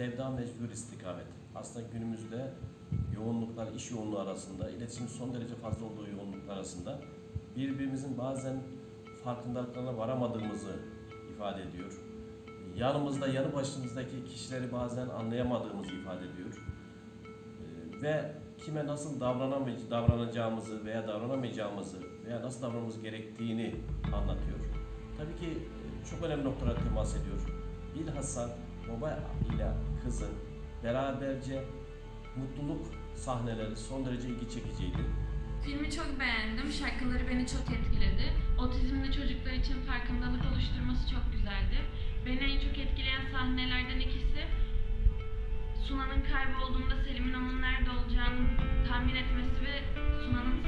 Sevda mecbur istikamet. Aslında günümüzde yoğunluklar, iş yoğunluğu arasında, iletişim son derece fazla olduğu yoğunluklar arasında birbirimizin bazen farkındalıklarına varamadığımızı ifade ediyor. Yanımızda, yanı başımızdaki kişileri bazen anlayamadığımızı ifade ediyor. Ee, Ve kime nasıl davranacağımızı veya davranamayacağımızı veya nasıl davranmamız gerektiğini anlatıyor. Tabii ki e, çok önemli noktalara temas ediyor. Bilhassa baba ile kızın beraberce mutluluk sahneleri son derece ilgi çekiciydi. Filmi çok beğendim. Şarkıları beni çok etkiledi. Otizmli çocuklar için farkındalık oluşturması çok güzeldi. Beni en çok etkileyen sahnelerden ikisi Sunan'ın kaybolduğunda Selim'in onun nerede olacağını tahmin etmesi ve Sunan'ın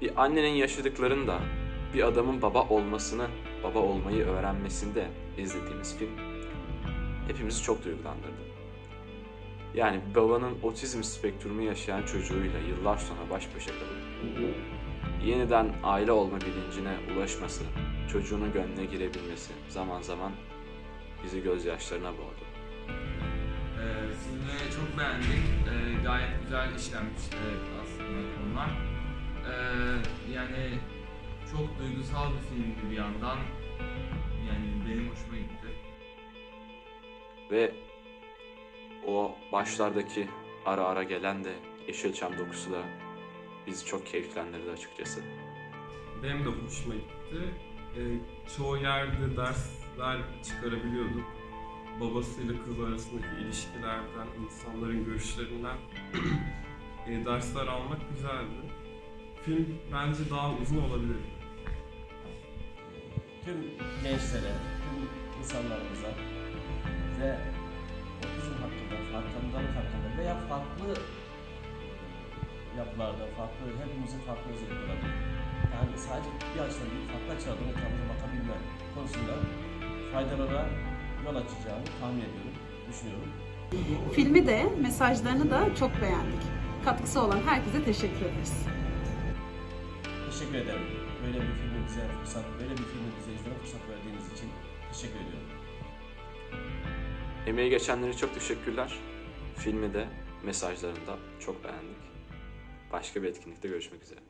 Bir annenin yaşadıklarını da bir adamın baba olmasını, baba olmayı öğrenmesinde izlediğimiz film hepimizi çok duygulandırdı. Yani babanın otizm spektrumu yaşayan çocuğuyla yıllar sonra baş başa kalıp yeniden aile olma bilincine ulaşması, çocuğunun gönlüne girebilmesi zaman zaman bizi gözyaşlarına boğdu. Ee, filmi çok beğendik. Ee, gayet güzel işlenmişti aslında konular. Yani çok duygusal bir filmdi bir yandan. Yani benim hoşuma gitti. Ve o başlardaki ara ara gelen de Yeşilçam dokusu da bizi çok keyiflendirdi açıkçası. Benim de hoşuma gitti. Ee, çoğu yerde dersler çıkarabiliyorduk. Babasıyla kız arasındaki ilişkilerden, insanların görüşlerinden e, dersler almak güzeldi. Film bence daha uzun olabilir. Tüm gençlere, tüm insanlarımıza ve otizm hakkında, farkındalık hakkında veya farklı yapılarda, farklı, hepimizin farklı özellikleri. Yani sadece bir açıdan değil, farklı açılardan etrafımıza bakabilme konusunda faydalara yol açacağını tahmin ediyorum, düşünüyorum. Filmi de mesajlarını da çok beğendik. Katkısı olan herkese teşekkür ederiz. Teşekkür ederim. Böyle bir filmi bize fırsat, böyle bir filmi bize izleme fırsat verdiğiniz için teşekkür ediyorum. Emeği geçenlere çok teşekkürler. Filmi de mesajlarını da çok beğendik. Başka bir etkinlikte görüşmek üzere.